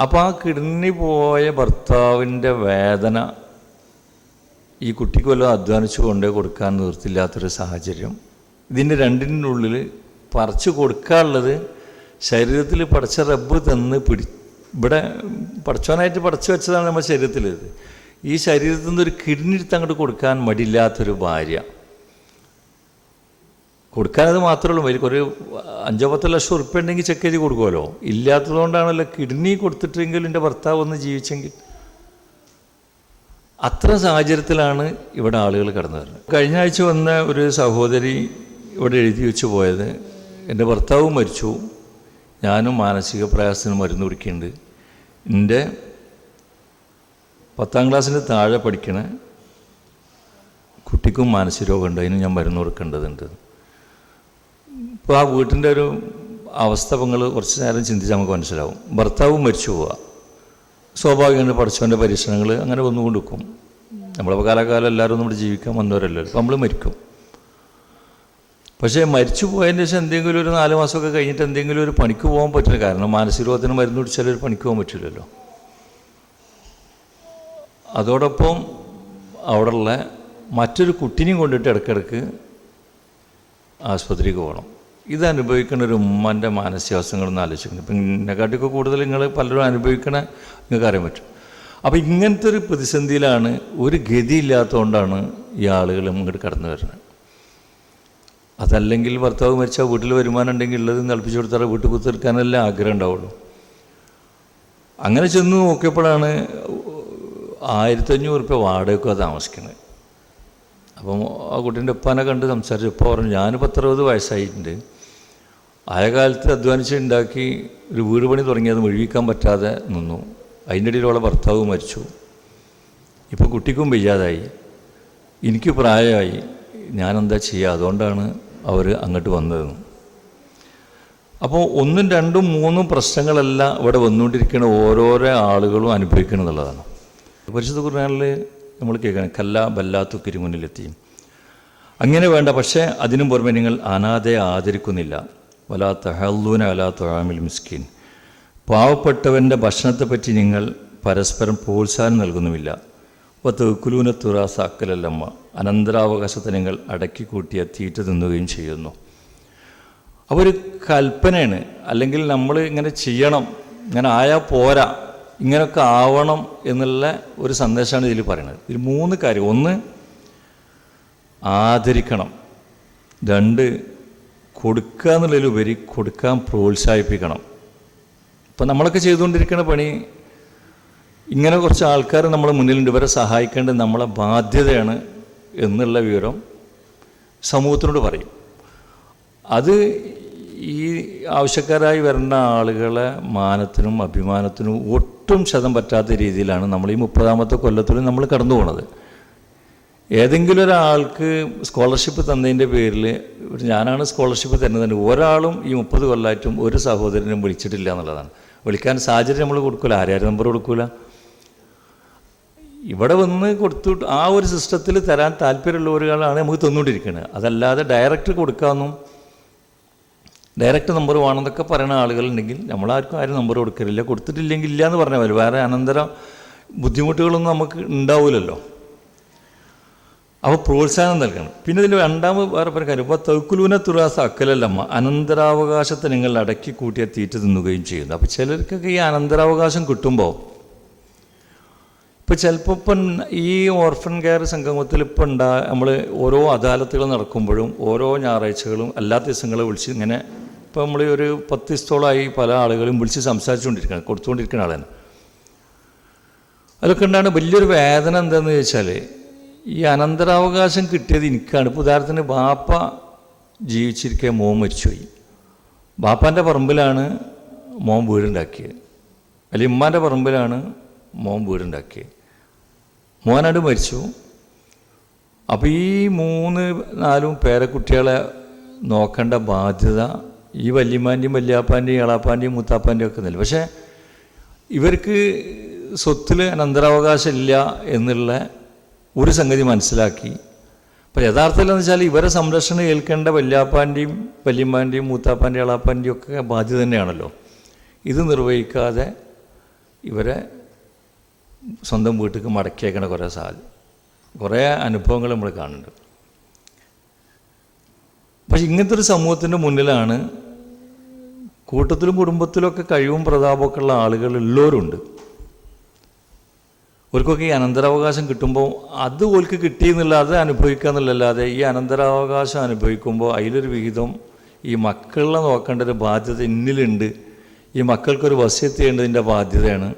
അപ്പോൾ ആ കിഡ്നി പോയ ഭർത്താവിന്റെ വേദന ഈ കുട്ടിക്ക് വല്ലതും അധ്വാനിച്ചു കൊണ്ടേ കൊടുക്കാൻ നിർത്തില്ലാത്തൊരു സാഹചര്യം. ഇതിന്റെ രണ്ടിന്റെ ഉള്ളിൽ പറിച്ചു കൊടുക്കാനുള്ളത് ശരീരത്തിൽ പടച്ച റബ്ബ് തന്ന് പിടി ഇവിടെ പടച്ചോനായിട്ട് പടച്ചു വെച്ചതാണ് നമ്മുടെ ശരീരത്തിലേത് ഈ ശരീരത്തിൽ നിന്ന് ഒരു കിഡ്നി എടുത്ത് അങ്ങോട്ട് കൊടുക്കാൻ മടിയില്ലാത്തൊരു ഭാര്യ. കൊടുക്കാനത് മാത്രമേ ഉള്ളൂ. വലിയ ഒരു അഞ്ചോ പത്തോ ലക്ഷം ഉറുപ്പ്യ ഉണ്ടെങ്കിൽ ചെക്ക് ചെയ്ത് കൊടുക്കുമല്ലോ. ഇല്ലാത്തതുകൊണ്ടാണല്ലോ കിഡ്നി കൊടുത്തിട്ടെങ്കിലും എന്റെ ഭർത്താവ് ഒന്ന് ജീവിച്ചെങ്കിൽ. അത്ര സാഹചര്യത്തിലാണ് ഇവിടെ ആളുകൾ കടന്നു വരുന്നത്. കഴിഞ്ഞ ആഴ്ച വന്ന ഒരു സഹോദരി ഇവിടെ എഴുതി വെച്ച് പോയത്. എന്റെ ഭർത്താവ് മരിച്ചു. ഞാനും മാനസിക പ്രയാസത്തിന് മരുന്ന് കുടിക്കുന്നുണ്ട്. എന്റെ പത്താം ക്ലാസ്സിന്റെ താഴെ പഠിക്കണ കുട്ടിക്കും മാനസിക രോഗമുണ്ട്. അതിന് ഞാൻ മരുന്ന് കൊടുക്കേണ്ടതുണ്ട്. ഇപ്പോൾ ആ വീട്ടിന്റെ ഒരു അവസ്ഥ നിങ്ങൾ കുറച്ച് നേരം ചിന്തിച്ചാൽ നമുക്ക് മനസ്സിലാവും. ഭർത്താവും മരിച്ചു പോവുക. സ്വാഭാവികമായിട്ട് പഠിച്ചവന്റെ പരീക്ഷണങ്ങൾ അങ്ങനെ വന്നുകൊണ്ട് നിൽക്കും നമ്മളിപ്പോൾ കാലകാലം എല്ലാവരും നമ്മുടെ ജീവിക്കാൻ വന്നവരല്ലോ? അപ്പോൾ നമ്മൾ മരിക്കും. പക്ഷേ മരിച്ചു പോയതിന് ശേഷം എന്തെങ്കിലും ഒരു നാല് മാസമൊക്കെ കഴിഞ്ഞിട്ട് എന്തെങ്കിലും ഒരു പണിക്ക് പോകാൻ പറ്റില്ല. കാരണം മാനസിക രോഗത്തിന് മരുന്ന് കുടിച്ചാൽ ഒരു പണിക്ക് പോകാൻ പറ്റില്ലല്ലോ. അതോടൊപ്പം അവിടെയുള്ള മറ്റൊരു കുട്ടിനെയും കൊണ്ടിട്ട് ഇടയ്ക്കിടയ്ക്ക് ആസ്പത്രിക്ക് പോകണം. ഇത് അനുഭവിക്കുന്ന ഒരു ഉമ്മന്റെ മാനസികാവസ്ഥകളൊന്ന് ആലോചിക്കണം. ഇപ്പം എന്നെക്കാട്ടിയൊക്കെ കൂടുതൽ നിങ്ങൾ പലരും അനുഭവിക്കണ നിങ്ങൾക്ക് അറിയാൻ പറ്റും. അപ്പോൾ ഇങ്ങനത്തെ ഒരു പ്രതിസന്ധിയിലാണ് ഒരു ഗതിയില്ലാത്തതുകൊണ്ടാണ് ഈ ആളുകൾ ഇങ്ങോട്ട് കടന്നു വരുന്നത്. അതല്ലെങ്കിൽ ഭർത്താവ് മരിച്ചാൽ വീട്ടിൽ വരുമാനം ഉണ്ടെങ്കിൽ ഉള്ളത് നിളപ്പിച്ചു കൊടുത്താൽ വീട്ടിൽ കുത്തിർക്കാനല്ലേ ആഗ്രഹം ഉണ്ടാവുള്ളൂ. അങ്ങനെ ചെന്ന് നോക്കിയപ്പോഴാണ് ആയിരത്തഞ്ഞൂറ് റുപ്യ വാടകയ്ക്കാണ് താമസിക്കുന്നത് അപ്പം ആ കുട്ടീന്റെ ഉപ്പാനെ കണ്ട് സംസാരിച്ചു. ഉപ്പ പറഞ്ഞു ഞാൻ പത്തറുപത് വയസ്സായിട്ടുണ്ട്. ആയ കാലത്ത് അധ്വാനിച്ച് ഉണ്ടാക്കി ഒരു വീട് പണി തുടങ്ങിയത് മുഴുവിക്കാൻ പറ്റാതെ നിന്നു. അതിന്റെ ഇടയിലുള്ള ഭർത്താവ് മരിച്ചു. ഇപ്പോൾ കുട്ടിക്കും വയ്യാതായി. എനിക്ക് പ്രായമായി. ഞാനെന്താ ചെയ്യുക അതുകൊണ്ടാണ് അവർ അങ്ങോട്ട് വന്നത്. അപ്പോൾ ഒന്നും രണ്ടും മൂന്നും പ്രശ്നങ്ങളല്ല ഇവിടെ വന്നുകൊണ്ടിരിക്കുന്ന ഓരോരോ ആളുകളും അനുഭവിക്കണമെന്നുള്ളതാണ് പരിശുദ്ധ ഖുർആനിൽ നമ്മൾ കേൾക്കണം കല്ല ബല്ലാത്തുക്കിരി മുന്നിലെത്തി അങ്ങനെ വേണ്ട പക്ഷേ അതിനും പുറമെ നിങ്ങൾ അനാഥയെ ആദരിക്കുന്നില്ല. വലാ തഹല്ലൂന അലാ തൊഴാമിൽ മിസ്കിൻ. പാവപ്പെട്ടവന്റെ ഭക്ഷണത്തെപ്പറ്റി നിങ്ങൾ പരസ്പരം പ്രോത്സാഹനം നൽകുന്നുമില്ല. അപ്പോൾ തെക്കുലൂന സാക്കലല്ലമ്മ. അക്കലല്ലമ്മ അനന്തരാവകാശത്തെ നിങ്ങൾ അടക്കി കൂട്ടിയ തീറ്റ തിന്നുകയും ചെയ്യുന്നു. അപ്പോൾ ഒരു കൽപ്പനയാണ്. അല്ലെങ്കിൽ നമ്മൾ ഇങ്ങനെ ചെയ്യണം. ഇങ്ങനെ ആയാൽ പോരാ. ഇങ്ങനെയൊക്കെ ആവണം എന്നുള്ള ഒരു സന്ദേശമാണ് ഇതിൽ പറയുന്നത്. ഇതിൽ മൂന്ന് കാര്യം. ഒന്ന് ആദരിക്കണം. രണ്ട് കൊടുക്കുക എന്നുള്ളതിലുപരി കൊടുക്കാൻ പ്രോത്സാഹിപ്പിക്കണം. ഇപ്പം നമ്മളൊക്കെ ചെയ്തുകൊണ്ടിരിക്കുന്ന പണി ഇങ്ങനെ കുറച്ച് ആൾക്കാർ നമ്മളെ മുന്നിലുണ്ട്. ഇവരെ സഹായിക്കേണ്ടത് നമ്മളെ ബാധ്യതയാണ് എന്നുള്ള വിവരം സമൂഹത്തിനോട് പറയും. അത് ഈ ആവശ്യക്കാരായി വരുന്ന ആളുകളെ മാനത്തിനും അഭിമാനത്തിനും ഒട്ടും ശതം പറ്റാത്ത രീതിയിലാണ് നമ്മൾ ഈ മുപ്പതാമത്തെ കൊല്ലത്തിൽ നമ്മൾ കടന്നു പോണത്. ഏതെങ്കിലും ഒരാൾക്ക് സ്കോളർഷിപ്പ് തന്നതിന്റെ പേരിൽ ഞാനാണ് സ്കോളർഷിപ്പ് തരുന്നതിന് ഒരാളും ഈ മുപ്പത് കൊല്ലമായിട്ടും ഒരു സഹോദരനും വിളിച്ചിട്ടില്ല എന്നുള്ളതാണ്. വിളിക്കാൻ സാഹചര്യം നമ്മൾ കൊടുക്കില്ല ആരാരും നമ്പർ കൊടുക്കില്ല ഇവിടെ വന്ന് കൊടുത്തു ആ ഒരു സിസ്റ്റത്തിൽ തരാൻ താല്പര്യമുള്ളവരാണ് നമുക്ക് തന്നുകൊണ്ടിരിക്കുന്നത്. അതല്ലാതെ ഡയറക്റ്റ് കൊടുക്കാമെന്നും ഡയറക്റ്റ് നമ്പർ വേണമെന്നൊക്കെ പറയുന്ന ആളുകളുണ്ടെങ്കിൽ നമ്മളാർക്കും ആരും നമ്പർ കൊടുക്കലില്ല. കൊടുത്തിട്ടില്ലെങ്കിൽ ഇല്ല എന്ന് പറഞ്ഞാൽ മതി. വേറെ അനന്തരം ബുദ്ധിമുട്ടുകളൊന്നും നമുക്ക് ഉണ്ടാവില്ലല്ലോ. അപ്പോൾ പ്രോത്സാഹനം നൽകണം. പിന്നെ ഇതിൽ രണ്ടാമത് വേറെ പറഞ്ഞ കാര്യം. ഇപ്പോൾ തൗക്കുലൂന തുറാസ അക്കലല്ലമ്മ അനന്തരാവകാശത്തെ നിങ്ങൾ അടക്കി കൂട്ടിയ തീറ്റ തിന്നുകയും ചെയ്യുന്നു. അപ്പോൾ ചിലർക്കൊക്കെ ഈ അനന്തരാവകാശം കിട്ടുമ്പോൾ ഇപ്പോൾ ചിലപ്പോൾ ഇപ്പം ഈ ഓർഫൻ കെയർ സംഗമത്തിൽ ഇപ്പം ഉണ്ടാ നമ്മൾ ഓരോ അദാലത്തുകൾ നടക്കുമ്പോഴും ഓരോ ഞായറാഴ്ചകളും അല്ലാത്ത ദിവസങ്ങളെ വിളിച്ച് ഇങ്ങനെ ഇപ്പോൾ നമ്മൾ ഒരു പത്ത് ദിവസത്തോളമായി പല ആളുകളും വിളിച്ച് സംസാരിച്ചുകൊണ്ടിരിക്കുകയാണ് കൊടുത്തുകൊണ്ടിരിക്കുന്ന ആളാണ്. അതൊക്കെ ഉണ്ടാണ് വലിയൊരു വേദന എന്താണെന്ന് ചോദിച്ചാൽ ഈ അനന്തരാവകാശം കിട്ടിയത് എനിക്കാണ്. ഇപ്പോൾ ഉദാഹരണത്തിന് ബാപ്പ ജീവിച്ചിരിക്കെ മോൻ മരിച്ചുപോയി. ബാപ്പാന്റെ പറമ്പിലാണ് മോൻ വീടുണ്ടാക്കിയത്. അല്ലെങ്കിൽ ഉമ്മാന്റെ പറമ്പിലാണ് മോൻ വീടുണ്ടാക്കിയത്. മോനാട് മരിച്ചു. അപ്പോൾ ഈ മൂന്ന് നാലും പേരക്കുട്ടികളെ നോക്കേണ്ട ബാധ്യത ഈ വല്യമ്മാന്റെയും വല്യാപ്പാന്റെയും ഇളാപ്പാന്റെയും മുത്താപ്പാന്റെയും ഒക്കെ നില പക്ഷേ ഇവർക്ക് സ്വത്തിൽ അനന്തരാവകാശം ഇല്ല എന്നുള്ള ഒരു സംഗതി മനസ്സിലാക്കി. അപ്പോൾ യഥാർത്ഥത്തിൽ എന്ന് വെച്ചാൽ ഇവരെ സംരക്ഷണം ഏൽക്കേണ്ട വല്യാപ്പാന്റെയും വല്യമ്മാന്റെയും മൂത്താപ്പാന്റെയും ഇളാപ്പാന്റെയും ഒക്കെ ബാധ്യത തന്നെയാണല്ലോ. ഇത് നിർവഹിക്കാതെ ഇവരെ സ്വന്തം വീട്ടിലേക്ക് മടക്കിയേക്കണ കുറേ സാധ്യത കുറേ അനുഭവങ്ങൾ നമ്മൾ കാണുന്നുണ്ട്. പക്ഷെ ഇങ്ങനത്തെ ഒരു സമൂഹത്തിന്റെ മുന്നിലാണ് കൂട്ടത്തിലും കുടുംബത്തിലൊക്കെ കഴിവും പ്രതാപമൊക്കെ ഉള്ള ആളുകൾ ഉള്ളവരുണ്ട്. ഓർക്കൊക്കെ ഈ അനന്തരാവകാശം കിട്ടുമ്പോൾ അത് ഓൽക്ക് കിട്ടിയെന്നുള്ള അത് അനുഭവിക്കുക എന്നുള്ളല്ലാതെ ഈ അനന്തരാവകാശം അനുഭവിക്കുമ്പോൾ അതിലൊരു വിഹിതം ഈ മക്കളെ നോക്കേണ്ട ഒരു ബാധ്യത ഇന്നിലുണ്ട്. ഈ മക്കൾക്കൊരു വസ്യത്ത് ചെയ്യേണ്ടതിന്റെ ബാധ്യതയാണ്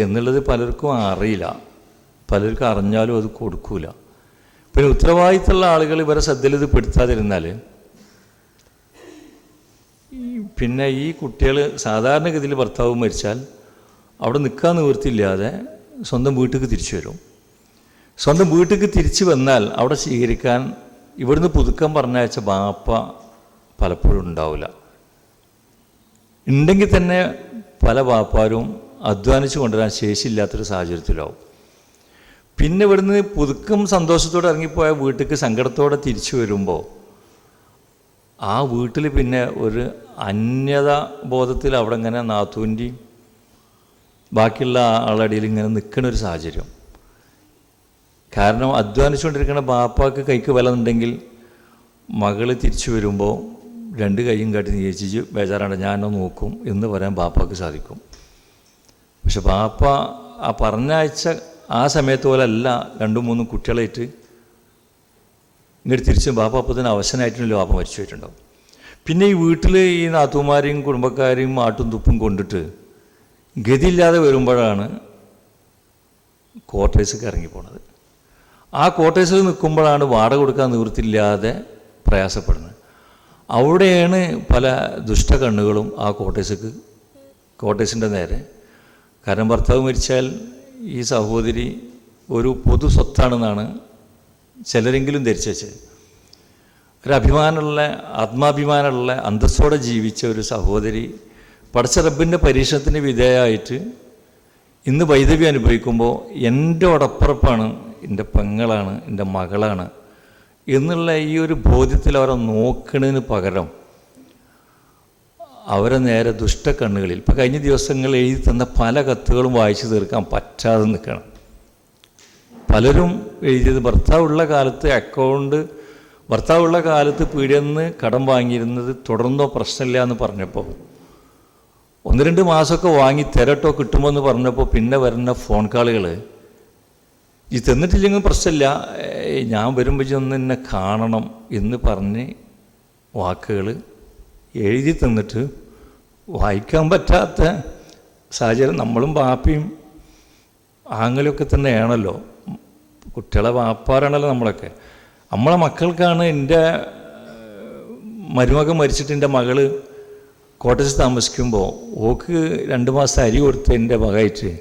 എന്നുള്ളത് പലർക്കും അറിയില്ല. പലർക്കും അറിഞ്ഞാലും അത് കൊടുക്കൂല. പിന്നെ ഉത്തരവാദിത്തമുള്ള ആളുകൾ ഇവരെ ശ്രദ്ധയിൽ ഇത് പെടുത്താതിരുന്നാൽ പിന്നെ ഈ കുട്ടികൾ സാധാരണഗതിയിൽ ഭർത്താവ് മരിച്ചാൽ അവിടെ നിൽക്കാൻ നിവൃത്തിയില്ലാതെ സ്വന്തം വീട്ടിലേക്ക് തിരിച്ചു വരും. സ്വന്തം വീട്ടിലേക്ക് തിരിച്ചു വന്നാൽ അവിടെ സ്വീകരിക്കാൻ ഇവിടുന്ന് പുതുക്കം പറഞ്ഞയച്ച ബാപ്പ പലപ്പോഴും ഉണ്ടാവില്ല. ഉണ്ടെങ്കിൽ തന്നെ പല ബാപ്പാരും അധ്വാനിച്ച് കൊണ്ടുവരാൻ ശേഷിയില്ലാത്തൊരു സാഹചര്യത്തിലാവും. പിന്നെ ഇവിടുന്ന് പുതുക്കും സന്തോഷത്തോടെ ഇറങ്ങിപ്പോയ വീട്ടിലേക്ക് സങ്കടത്തോടെ തിരിച്ചു വരുമ്പോൾ ആ വീട്ടിൽ പിന്നെ ഒരു അന്യത ബോധത്തിൽ അവിടെ ഇങ്ങനെ നാത്തൂന്റെയും ബാക്കിയുള്ള ആളുടെ അടിയിൽ ഇങ്ങനെ നിൽക്കുന്ന ഒരു സാഹചര്യം. കാരണം അധ്വാനിച്ചുകൊണ്ടിരിക്കുന്ന ബാപ്പാക്ക് കൈക്ക് വില ഉണ്ടെങ്കിൽ മകൾ തിരിച്ചു വരുമ്പോൾ രണ്ട് കൈയും കാട്ടി നീച്ചിച്ച് ബേജാറാണ് ഞാനോ നോക്കും എന്ന് പറയാൻ ബാപ്പാക്ക് സാധിക്കും. പക്ഷെ പാപ്പ ആ പറഞ്ഞയച്ച ആ സമയത്ത് പോലെ അല്ല രണ്ടും മൂന്നും കുട്ടികളായിട്ട് ഇങ്ങോട്ട് തിരിച്ച് ബാപ്പ അപ്പോൾ തന്നെ അവശനായിട്ടുണ്ടല്ലോ ബാപ്പ മരിച്ചു പോയിട്ടുണ്ടാവും. പിന്നെ ഈ വീട്ടിൽ ഈ നാത്തുമാരെയും കുടുംബക്കാരെയും ആട്ടും തുപ്പും കൊണ്ടിട്ട് ഗതിയില്ലാതെ വരുമ്പോഴാണ് ക്വാർട്ടേഴ്സൊക്കെ ഇറങ്ങിപ്പോണത് ആ ക്വാർട്ടേഴ്സിൽ നിൽക്കുമ്പോഴാണ് വാടക കൊടുക്കാൻ നിവൃത്തിയില്ലാതെ പ്രയാസപ്പെടുന്നത്. അവിടെയാണ് പല ദുഷ്ടകണ്ണുകളും ആ ക്വാർട്ടേഴ്സിക്ക് ക്വാർട്ടേഴ്സിന്റെ നേരെ കാരണം ഭർത്താവ് മരിച്ചാൽ ഈ സഹോദരി ഒരു പൊതു സ്വത്താണെന്നാണ് ചിലരെങ്കിലും ധരിച്ചത് ഒരു അഭിമാനമുള്ള ആത്മാഭിമാനമുള്ള അന്തസ്സോടെ ജീവിച്ച ഒരു സഹോദരി പടച്ച റബ്ബിന്റെ പരീക്ഷണത്തിന് വിധേയമായിട്ട് ഇന്ന് വൈദവി അനുഭവിക്കുമ്പോൾ എന്റെ ഉടപ്പുറപ്പാണ് എന്റെ പെങ്ങളാണ് എന്റെ മകളാണ് എന്നുള്ള ഈ ഒരു ബോധ്യത്തിൽ അവരെ നോക്കുന്നതിന് പകരം അവരെ നേരെ ദുഷ്ടക്കണ്ണുകളിൽ. ഇപ്പം കഴിഞ്ഞ ദിവസങ്ങളിൽ എഴുതി തന്ന പല കത്തുകളും വായിച്ചു തീർക്കാൻ പറ്റാതെ നിൽക്കണം. പലരും എഴുതിയത് ഭർത്താവുള്ള കാലത്ത് അക്കൗണ്ട് ഭർത്താവുള്ള കാലത്ത് പീടിയെന്ന് കടം വാങ്ങിയിരുന്നത് തുടർന്നോ പ്രശ്നമില്ല എന്ന് പറഞ്ഞപ്പോൾ. ഒന്ന് രണ്ട് മാസമൊക്കെ വാങ്ങി തരട്ടോ കിട്ടുമോ എന്ന് പറഞ്ഞപ്പോൾ പിന്നെ വരുന്ന ഫോൺ കോളുകൾ ഈ തന്നിട്ടില്ലെങ്കിൽ പ്രശ്നമില്ല. ഞാൻ വരുമ്പോൾ ഒന്ന് എന്നെ കാണണം എന്ന് പറഞ്ഞ് വാക്കുകൾ എഴുതി തന്നിട്ട് വായിക്കാൻ പറ്റാത്ത സാഹചര്യം നമ്മളും ബാപ്പയും ആങ്ങലൊക്കെ തന്നെയാണല്ലോ. കുട്ടികളെ വാപ്പാരാണല്ലോ നമ്മളൊക്കെ. നമ്മളെ മക്കൾക്കാണ് എന്റെ മരുമകൻ മരിച്ചിട്ട് എന്റെ മകൾ കോട്ടേജ് താമസിക്കുമ്പോൾ ഓക്ക് രണ്ട് മാസം അരി കൊടുത്ത് എന്റെ മകമായിട്ട്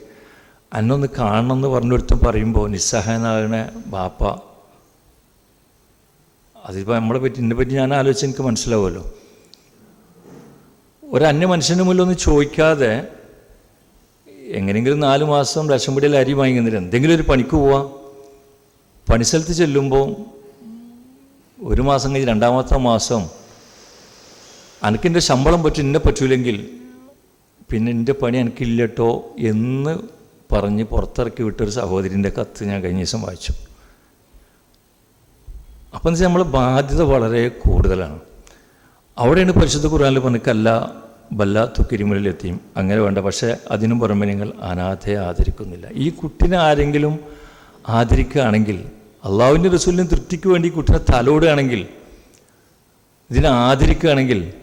അന്നൊന്ന് കാണണം എന്ന് പറഞ്ഞൊരുത്തും പറയുമ്പോൾ നിസ്സഹായനാകണ ബാപ്പ. അതിപ്പോൾ നമ്മളെ പറ്റി എന്നെ പറ്റി ഞാൻ ആലോചിച്ച് എനിക്ക് മനസ്സിലാവുമല്ലോ. ഒരു അന്യ മനുഷ്യന്റെ ഒന്ന് ചോദിക്കാതെ എങ്ങനെയെങ്കിലും നാല് മാസം റേഷൻ പിടിയിൽ അരി വാങ്ങിക്കുന്നില്ല എന്തെങ്കിലും ഒരു പണിക്ക് പോവാം. പണിസ്ഥലത്ത് ചെല്ലുമ്പോൾ ഒരു മാസം കഴിഞ്ഞ് രണ്ടാമത്തെ മാസം എനിക്കെന്റെ ശമ്പളം പറ്റും എന്നെ പറ്റൂലെങ്കിൽ പിന്നെ എന്റെ പണി എനിക്കില്ലട്ടോ എന്ന് പറഞ്ഞ് പുറത്തിറക്കി വിട്ടൊരു സഹോദരിന്റെ കത്ത് ഞാൻ കഴിഞ്ഞ ദിവസം വായിച്ചു. അപ്പം എന്ന് വെച്ചാൽ നമ്മളെ ബാധ്യത വളരെ കൂടുതലാണ്. അവിടെയാണ് പരിശുദ്ധ ഖുർആനിൽ കല്ല ബല്ല തുക്കിരിമുലിലെത്തിയും അങ്ങനെ വേണ്ട. പക്ഷേ അതിനും പുറമെ നിങ്ങൾ അനാഥയെ ആദരിക്കുന്നില്ല. ഈ കുട്ടിനെ ആരെങ്കിലും ആദരിക്കുകയാണെങ്കിൽ അള്ളാഹുവിന്റെ റസൂലിന് തൃപ്തിക്ക് വേണ്ടി കുട്ടിനെ തലോടുകയാണെങ്കിൽ ഇതിനെ ആദരിക്കുകയാണെങ്കിൽ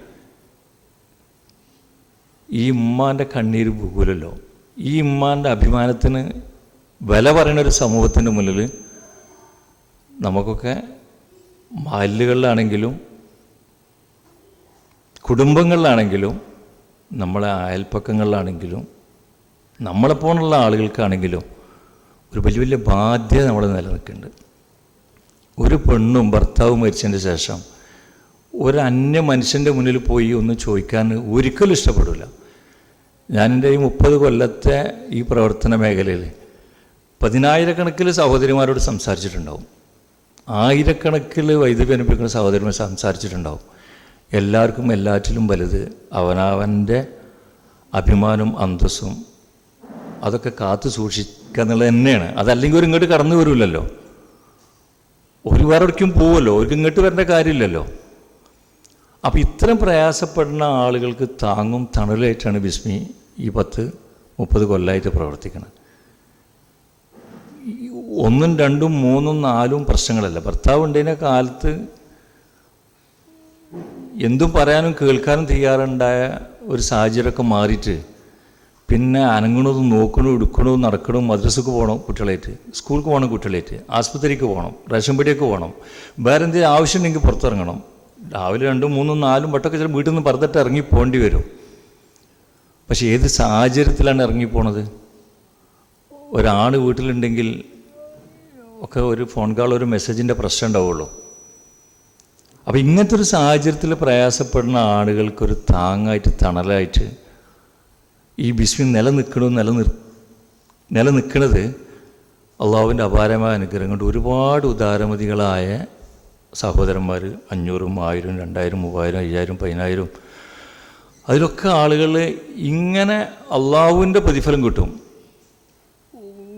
ഈ ഉമ്മാന്റെ കണ്ണീര് പോകൂലല്ലോ. ഈ ഉമ്മാന്റെ അഭിമാനത്തിന് വില പറയുന്ന ഒരു സമൂഹത്തിന്റെ മുന്നിൽ നമുക്കൊക്കെ മഹല്ലുകളിലാണെങ്കിലും കുടുംബങ്ങളിലാണെങ്കിലും നമ്മളെ അയൽപ്പക്കങ്ങളിലാണെങ്കിലും നമ്മളെപ്പോലുള്ള ആളുകൾക്കാണെങ്കിലും ഒരു വലിയ വലിയ ബാധ്യത നമ്മൾ നിലനിൽക്കുന്നുണ്ട്. ഒരു പെണ്ണും ഭർത്താവും മരിച്ചതിന് ശേഷം ഒരു അന്യ മനുഷ്യന്റെ മുന്നിൽ പോയി ഒന്ന് ചോദിക്കാൻ ഒരിക്കലും ഇഷ്ടപ്പെടില്ല. ഞാൻ എന്റെ ഈ മുപ്പത് കൊല്ലത്തെ ഈ പ്രവർത്തന മേഖലയിൽ പതിനായിരക്കണക്കിൽ സഹോദരിമാരോട് സംസാരിച്ചിട്ടുണ്ടാവും. ആയിരക്കണക്കിൽ വൈദ്യുതി അനുഭവിക്കുന്ന സഹോദരിമാർ സംസാരിച്ചിട്ടുണ്ടാവും. എല്ലാവർക്കും എല്ലാറ്റിലും വലുത് അവനവന്റെ അഭിമാനവും അന്തസ്സും അതൊക്കെ കാത്തു സൂക്ഷിക്കുക എന്നുള്ളത് തന്നെയാണ്. അതല്ലെങ്കിൽ ഒരു ഇങ്ങോട്ട് കടന്നു വരില്ലല്ലോ. ഒരു വേറെ പോവുമല്ലോ ഒരു ഇങ്ങോട്ട് വരേണ്ട കാര്യമില്ലല്ലോ. അപ്പോൾ ഇത്തരം പ്രയാസപ്പെടുന്ന ആളുകൾക്ക് താങ്ങും തണലായിട്ടാണ് ബിസ്മി ഈ പത്ത് മുപ്പത് കൊല്ലമായിട്ട് പ്രവർത്തിക്കുന്നത് ഒന്നും രണ്ടും മൂന്നും നാലും പ്രശ്നങ്ങളല്ല. ഭർത്താവ് ഉണ്ടതിനെ കാലത്ത് എന്തും പറയാനും കേൾക്കാനും തയ്യാറുണ്ടായ ഒരു സാഹചര്യമൊക്കെ മാറിയിട്ട് പിന്നെ അനങ്ങണതും നോക്കണോ എടുക്കണതും നടക്കണോ മദ്രസക്ക് പോകണം കുട്ടികളായിട്ട് സ്കൂൾക്ക് പോകണം കുട്ടികളായിട്ട് ആസ്പത്രിക്ക് പോകണം റേഷൻ പീടിയൊക്കെ പോകണം. വേറെ എന്തെങ്കിലും ആവശ്യമുണ്ടെങ്കിൽ പുറത്തിറങ്ങണം. രാവിലെ രണ്ടും മൂന്നും നാലും വട്ടമൊക്കെ ചില വീട്ടിൽ നിന്ന് പറഞ്ഞിട്ട് ഇറങ്ങി പോകേണ്ടി വരും. പക്ഷേ ഏത് സാഹചര്യത്തിലാണ് ഇറങ്ങിപ്പോണത് ഒരാൾ വീട്ടിലുണ്ടെങ്കിൽ ഒക്കെ ഒരു ഫോൺ കോൾ ഒരു മെസ്സേജിന്റെ പ്രശ്നം ഉണ്ടാവുള്ളൂ. അപ്പോൾ ഇങ്ങനത്തെ ഒരു സാഹചര്യത്തിൽ പ്രയാസപ്പെടുന്ന ആളുകൾക്കൊരു താങ്ങായിട്ട് തണലായിട്ട് ഈ ബിസ്മി നിലനിൽക്കണമെന്ന് നിലനിർ നിലനിൽക്കുന്നത് അള്ളാഹുവിന്റെ അപാരമായ അനുഗ്രഹം കൊണ്ട് ഒരുപാട് ഉദാരമതികളായ സഹോദരന്മാർ അഞ്ഞൂറും ആയിരം രണ്ടായിരം മൂവായിരം അയ്യായിരം പതിനായിരം അതിലൊക്കെ ആളുകൾ ഇങ്ങനെ അള്ളാഹുവിന്റെ പ്രതിഫലം കിട്ടും.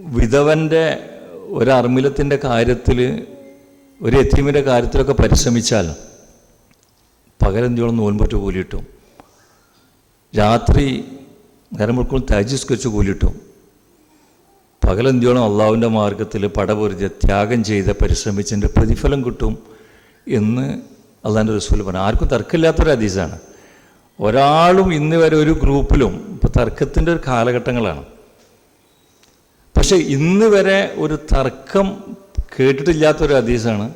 വിധവന്റെ ഒരു അർമിലത്തിന്റെ കാര്യത്തിൽ ഒരു എത്തീമിന്റെ കാര്യത്തിലൊക്കെ പരിശ്രമിച്ചാൽ പകലെന്തിയോളം നോൻപറ്റ് കൂലിയിട്ടും രാത്രി നേരം മുഴുക്കളും തേജസ്കരിച്ച് കൂലിയിട്ടും പകലെന്തിയോളം അള്ളാവിന്റെ മാർഗത്തിൽ പടപൊരുതി ത്യാഗം ചെയ്ത് പരിശ്രമിച്ചതിന്റെ പ്രതിഫലം കിട്ടും എന്ന് അള്ളാഹിന്റെ റസൂൽ പറഞ്ഞു. ആർക്കും തർക്കമില്ലാത്തൊരു ഹദീസാണ്. ഒരാളും ഇന്ന് വരെ ഒരു ഗ്രൂപ്പിലും ഇപ്പോൾ തർക്കത്തിന്റെ ഒരു കാലഘട്ടങ്ങളാണ്. പക്ഷേ ഇന്ന് വരെ ഒരു തർക്കം കേട്ടിട്ടില്ലാത്തൊരു ഹദീസാണ്.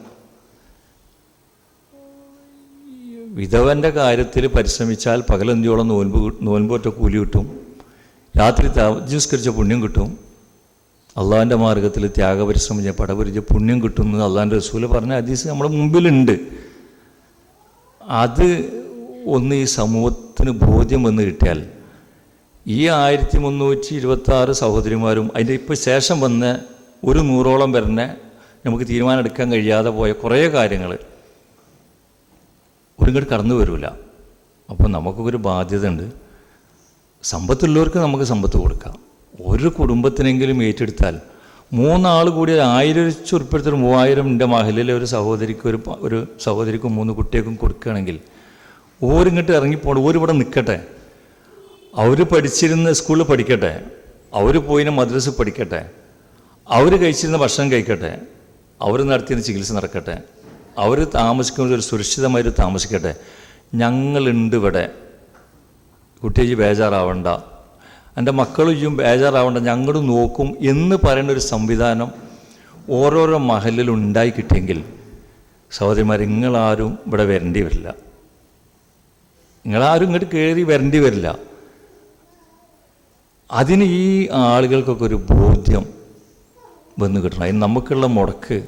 വിധവന്റെ കാര്യത്തിൽ പരിശ്രമിച്ചാൽ പകലന്തിയോളം നോൻപ് നോൻപോറ്റ കൂലി കിട്ടും? രാത്രി താമസ്കരിച്ച പുണ്യം കിട്ടും? അള്ളാഹിന്റെ മാർഗത്തിൽ ത്യാഗപരിശ്രമിച്ച പടപരിച്ച പുണ്യം കിട്ടുന്നത് അള്ളാഹിന്റെ റസൂൽ പറഞ്ഞ ഹദീസ് നമ്മുടെ മുമ്പിലുണ്ട്. അത് ഒന്ന് ഈ സമൂഹത്തിന് ബോധ്യം വന്ന് കിട്ടിയാൽ ഈ ആയിരത്തി മുന്നൂറ്റി ഇരുപത്തി ആറ് സഹോദരിമാരും അതിന്റെ ഇപ്പോൾ ശേഷം വന്ന ഒരു നൂറോളം വരുന്ന നമുക്ക് തീരുമാനം എടുക്കാൻ കഴിയാതെ പോയ കുറേ കാര്യങ്ങൾ. ഒരിങ്ങോട്ട് കടന്നു വരില്ല അപ്പോൾ നമുക്കൊരു ബാധ്യത ഉണ്ട് സമ്പത്തുള്ളവർക്ക് നമുക്ക് സമ്പത്ത് കൊടുക്കാം. ഒരു കുടുംബത്തിനെങ്കിലും ഏറ്റെടുത്താൽ മൂന്നാൾ കൂടി ആയിരം ചുരുപ്പെടുത്തൊരു മൂവായിരം എന്റെ മഹലിലെ ഒരു സഹോദരിക്ക് ഒരു ഒരു സഹോദരിക്കും മൂന്ന് കുട്ടികൾക്കും കൊടുക്കുകയാണെങ്കിൽ ഓരിങ്ങോട്ട് ഇറങ്ങിപ്പോണം ഓരിവിടെ നിൽക്കട്ടെ. അവർ പഠിച്ചിരുന്ന സ്കൂളിൽ പഠിക്കട്ടെ. അവർ പോയിന് മദ്രസ് പഠിക്കട്ടെ. അവർ കഴിച്ചിരുന്ന ഭക്ഷണം കഴിക്കട്ടെ. അവർ നടത്തിയ ചികിത്സ നടക്കട്ടെ. അവർ താമസിക്കുന്നത് ഒരു സുരക്ഷിതമായിട്ട് താമസിക്കട്ടെ. ഞങ്ങളുണ്ട് ഇവിടെ. കുട്ടിയെ ബേജാറാവണ്ട. എന്റെ മക്കളും ബേജാറാവണ്ട ഞങ്ങൾ നോക്കും എന്ന് പറയുന്ന ഒരു സംവിധാനം ഓരോരോ മഹലിൽ ഉണ്ടായി കിട്ടിയെങ്കിൽ സഹോദരിമാർ നിങ്ങളാരും ഇവിടെ വരേണ്ടി വരില്ല. നിങ്ങളാരും ഇങ്ങോട്ട് കയറി വരേണ്ടി വരില്ല. അതിന് ഈ ആളുകൾക്കൊക്കെ ഒരു ബോധ്യം വന്ന് കിട്ടണം. അതിന് നമുക്കുള്ള മുടക്ക്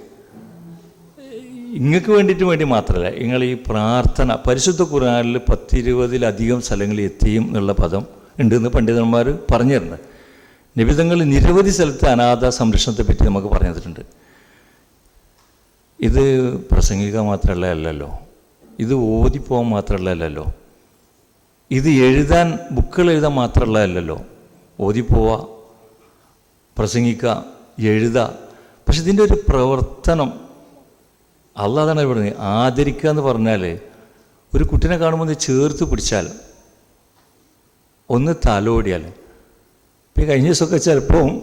ഇങ്ങക്ക് വേണ്ടിയിട്ട് വേണ്ടി മാത്രമല്ല നിങ്ങൾ ഈ പ്രാർത്ഥന പരിശുദ്ധ ഖുർആനിൽ പത്തിരുപതിലധികം സ്ഥലങ്ങളിൽ എത്തിയും എന്നുള്ള പദം ഉണ്ടെന്ന് പണ്ഡിതന്മാർ പറഞ്ഞു തരുന്നത് നിബിധങ്ങൾ നിരവധി സ്ഥലത്ത് അനാഥ സംരക്ഷണത്തെ പറ്റി നമുക്ക് പറഞ്ഞു തന്നിട്ടുണ്ട്. ഇത് പ്രസംഗിക്കുക മാത്രമല്ല അല്ലല്ലോ. ഇത് ഓതിപ്പോകാൻ മാത്രമല്ല അല്ലല്ലോ. ഇത് എഴുതാൻ ബുക്കുകൾ എഴുതാൻ മാത്രമല്ല അല്ലല്ലോ. ഓതിപ്പോവുക പ്രസംഗിക്കുക എഴുതുക പക്ഷെ ഇതിന്റെ ഒരു പ്രവർത്തനം അള്ളാതാണ് പറയുന്നത് ആദരിക്കുക എന്ന് പറഞ്ഞാൽ ഒരു കുട്ടിനെ കാണുമ്പോൾ ഒന്ന് ചേർത്ത് പിടിച്ചാൽ ഒന്ന് തലോടിയാൽ. ഈ കഴിഞ്ഞ ദിവസമൊക്കെ ചിലപ്പോൾ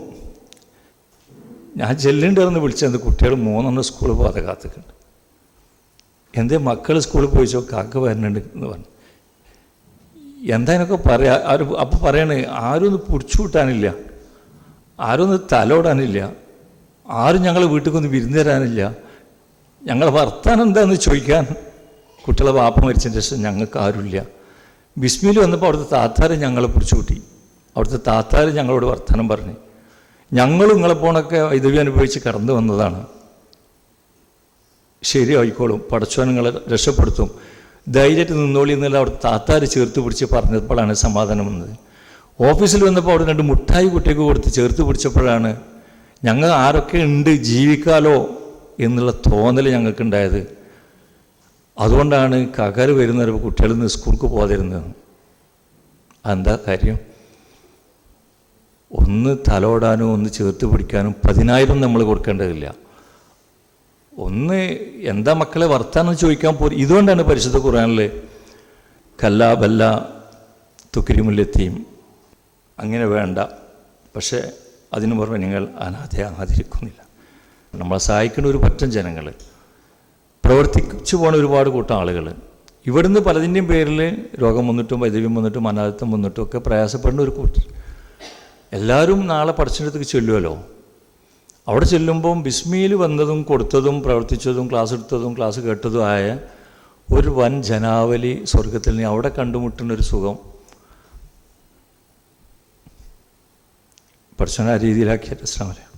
ഞാൻ ചെല്ലുണ്ടായിരുന്നു വിളിച്ചത് കുട്ടികൾ മൂന്നെണ്ണം സ്കൂളിൽ പോകാതെ കാത്തിക്കുന്നുണ്ട്. എന്തേ മക്കൾ സ്കൂളിൽ പോയിച്ചോ കാക്ക വരണുണ്ട് എന്ന് പറഞ്ഞു. എന്താ എന്നൊക്കെ പറയാ? ആരും അപ്പം പറയണേ ആരും ഒന്ന് പിടിച്ചു കൂട്ടാനില്ല. ആരും തലോടാനില്ല. ആരും ഞങ്ങളെ വീട്ടിൽ വിരുന്ന് തരാനില്ല. ഞങ്ങളെ വർത്താനം എന്താണെന്ന് ചോദിക്കാൻ കുട്ടികളെ വാപ്പ മരിച്ചതിന് ശേഷം ഞങ്ങൾക്ക് ആരുമില്ല. ബിസ്മിയിൽ വന്നപ്പോൾ അവിടുത്തെ താത്താരെ ഞങ്ങളെ പിടിച്ചു കൂട്ടി. അവിടുത്തെ താത്താര് ഞങ്ങളോട് വർത്തമാനം പറഞ്ഞു. ഞങ്ങളും നിങ്ങളെ പോണൊക്കെ വൈദ്യുതി അനുഭവിച്ച് കടന്നു വന്നതാണ്. ശരിയായിക്കോളും പടച്ചോൻ നിങ്ങളെ രക്ഷപ്പെടുത്തും. ധൈര്യത്തിൽ നിന്നോളി എന്നുള്ള അവിടെ താത്താര് ചേർത്ത് പിടിച്ച് പറഞ്ഞപ്പോഴാണ് സമാധാനം വന്നത്. ഓഫീസിൽ വന്നപ്പോൾ അവിടെ രണ്ട് മുട്ടായി കുട്ടിക്ക് കൊടുത്ത് ചേർത്ത് പിടിച്ചപ്പോഴാണ് ഞങ്ങൾ ആരൊക്കെ ഉണ്ട് ജീവിക്കാലോ എന്നുള്ള തോന്നൽ ഞങ്ങൾക്കുണ്ടായത്. അതുകൊണ്ടാണ് കകർ വരുന്ന കുട്ടികളിൽ നിന്ന് സ്കൂൾക്ക് പോകാതിരുന്നത്. എന്താ കാര്യം? ഒന്ന് തലോടാനും ഒന്ന് ചേർത്ത് പിടിക്കാനും പതിനായിരം നമ്മൾ കൊടുക്കേണ്ടതില്ല. ഒന്ന് എന്താ മക്കളെ വർത്താനം ചോദിക്കാൻ പോലും ഇതുകൊണ്ടാണ് പരിശുദ്ധ ഖുറാനിൽ കല്ല ബല്ല തുക്കിരിമുല്ലെത്തിയും അങ്ങനെ വേണ്ട. പക്ഷേ അതിനു പുറമെ നിങ്ങൾ അനാഥയാകാതിരിക്കുന്നില്ല നമ്മളെ സഹായിക്കുന്ന ഒരു പറ്റം ജനങ്ങൾ പ്രവർത്തിച്ചു പോണ ഒരുപാട് കൂട്ടം ആളുകൾ ഇവിടുന്ന് പലതിന്റെയും പേരിൽ രോഗം വന്നിട്ടും വൈദ്യം വന്നിട്ടും അനാഥത്വം വന്നിട്ടും ഒക്കെ പ്രയാസപ്പെടുന്ന ഒരു കൂട്ടം. എല്ലാവരും നാളെ പഠിച്ചിടത്തേക്ക് ചെല്ലുമല്ലോ അവിടെ ചെല്ലുമ്പം ബിസ്മിയിൽ വന്നതും കൊടുത്തതും പ്രവർത്തിച്ചതും ക്ലാസ് എടുത്തതും ക്ലാസ് കേട്ടതും ആയ ഒരു വൻ ജനാവലി സ്വർഗത്തിൽ നീ അവിടെ കണ്ടുമുട്ടുന്ന ഒരു സുഖം personer i de her.